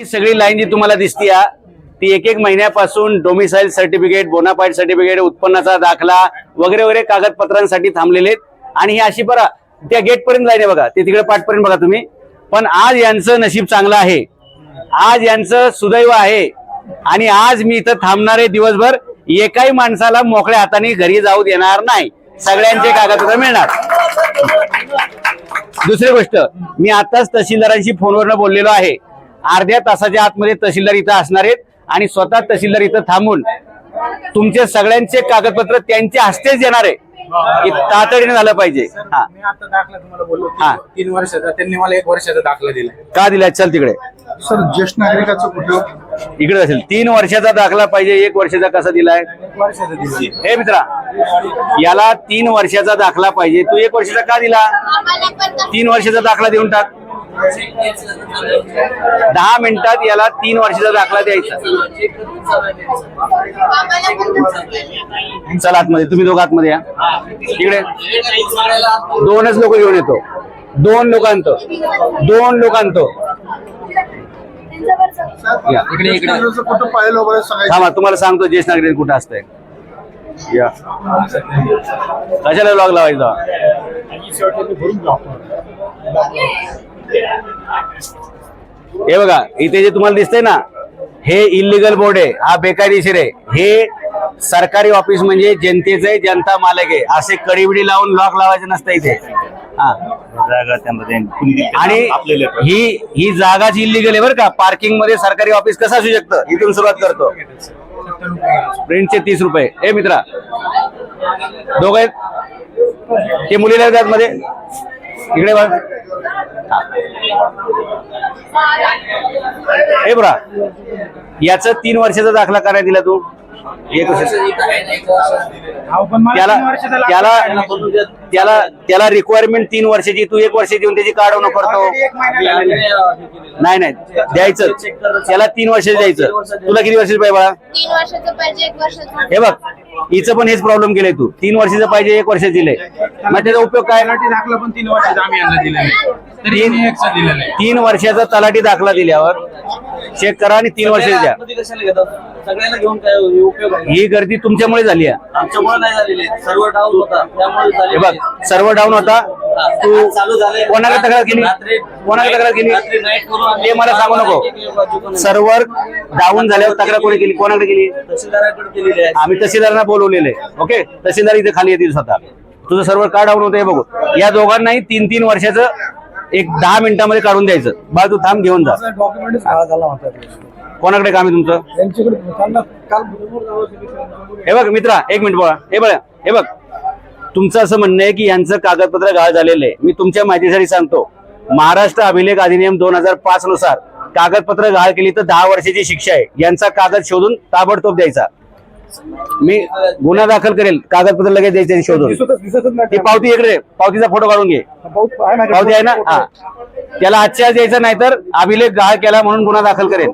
ही सगळी लाईन जी तुम्हाला दिसती ती एक एक महिन्यापासून डोमिसाईल सर्टिफिकेट बोनाफाईड सर्टिफिकेट उत्पन्नाचा दाखला वगैरे वगैरे कागदपत्रांसाठी थांबलेले आहेत. आणि ही अशी बघा त्या गेट पर्यंत लाईन आहे बघा. ते तिकडे पाठपर्यंत बघा तुम्ही. पण आज यांचं नशीब चांगलं आहे. आज यांचं सुदैव आहे. आणि आज मी इथं थांबणार आहे दिवसभर एकाही माणसाला मोकळ्या हाताने घरी जाऊ देणार नाही. सगळ्यांचे कागदपत्र मिळणार. दुसरी गोष्ट मी आताच तहसीलदारांशी फोनवरनं बोललेलो आहे. अर्ध्या तासाच्या आतमध्ये तहसीलदार इथं असणार आहेत आणि स्वतः तहसीलदार इथं थांबून तुमचे सगळ्यांचे कागदपत्र त्यांच्या हस्तेच येणार आहे. तातडीने झालं पाहिजे. हा. मी आता दाखला तुम्हाला बोललो हा. तीन- वर्षाचा त्यांनी मला एक वर्षाचा दाखला दिला. का दिलाय चल तिकडे. सर ज्येष्ठ नागरिकाचं कुठं इकडे असेल. तीन वर्षाचा दाखला पाहिजे. एक वर्षाचा कसा दिलाय? दिला. हे मित्रा याला तीन वर्षाचा दाखला पाहिजे. तू एक वर्षाचा का दिला? तीन वर्षाचा दाखला देऊन टाक. दहा मिनिटात याला तीन वर्षाचा दाखला द्यायचा. चला आतमध्ये तुम्ही दोघं आतमध्ये या. इकडे. दोनच लोक घेऊन येतो. दोन लोक आणतो दोन लोक आणतो या. इकडे इकडे. थांबा तुम्हाला सांगतो ज्येष्ठ नागरिक कुठं असतंय. या. कशाला लॉग लावायचा? हे बघा इथे जे तुम्हाला दिसतंय ना हे इलिगल बोर्ड आहे हा बेकायदेशीर आहे. हे सरकारी ऑफिस म्हणजे जनतेचे जनता मालक आहे. असे कडीबिडी लावून लॉक लावायचे नसतं इथे. हा. आणि ही ही जागाच इलिगल आहे बरं का. पार्किंगमध्ये सरकारी ऑफिस कसं असू शकतं? इथून सुरुवात करतो. प्रिंटचे तीस रुपये. ए मित्रा दोघे आहेत? ते मुलीला मध्ये. इकडे बघ. हे बरा. याच तीन वर्षाचा दाखला करायला दिला तू. एक त्याला त्याला. त्याला त्याला रिक्वायरमेंट तीन वर्षाची. तू एक वर्ष देऊन त्याची काढवणं करतो. नाही नाही. द्यायचं. त्याला तीन वर्ष द्यायचं. तुला किती वर्षाची पाहिजे बाळा? तीन वर्षाचं पाहिजे एक वर्षाचं. हे बघ. हिचं पण हेच प्रॉब्लेम केलंय तू. तीन वर्षाचं पाहिजे एक वर्ष दिले मग त्याचा उपयोग काय? तलाठी दाखला पण तीन वर्षाचा आम्ही यांना दिला नाही तरी तीन- यांनी एकचा दिलेला आहे. तीन वर्षाचा तलाठी दाखला दिल्यावर चेक करा आणि तीन वर्ष द्या. कशाला घेतात? सगळ्यांना घेऊन काय उपयोग आहे? ही गर्दी तुमच्यामुळे झाली आहे. आमच्यामुळे नाही झालेली सर्व डाऊन होता. त्यामुळे हे झालेली बघ सर्व डाऊन होता. तू आज चालू झाले कोणाकडे तक्रार केली? रात्री कोणाकडे तक्रार केली ते मला सांगू नको. सर्व्हर डाऊन झाल्यावर तक्रार कोणी केली? कोणाकडे केली? तहसीलदाराकडे केलेली आहे. आम्ही तहसीलदारांना बोलवलेले. ओके? तहसीलदार इथे खाली येतील स्वतः. तुझं सर्व्हर का डाऊन होतं हे बघू. या दोघांनाही तीन तीन वर्षाचं एक दहा मिनिटामध्ये काढून द्यायचं. बा तू थांब घेऊन जा. कोणाकडे काम आहे तुमचं? त्यांच्याकडे त्यांना काल हे बघ मित्रा एक मिनिट बघा हे बघा हे बघ. तुमचं असं म्हणणं आहे की यांचं कागदपत्र गाळ झालेलं आहे. मी तुमच्या माहितीसाठी सांगतो महाराष्ट्र अभिलेख अधिनियम दोन हजार पाच नुसार कागदपत्र गाळ केली तर दहा वर्षाची शिक्षा आहे. यांचा कागद शोधून ताबडतोब द्यायचा. मी गुन्हा दाखल करेल कागदपत्र लगेच द्यायचे शोधून. ती पावती इकडे पावतीचा फोटो काढून घे. पावती आहे ना? हा. त्याला आजच्या आज द्यायचं नाही तर अभिलेख गाळ केला म्हणून गुन्हा दाखल करेल.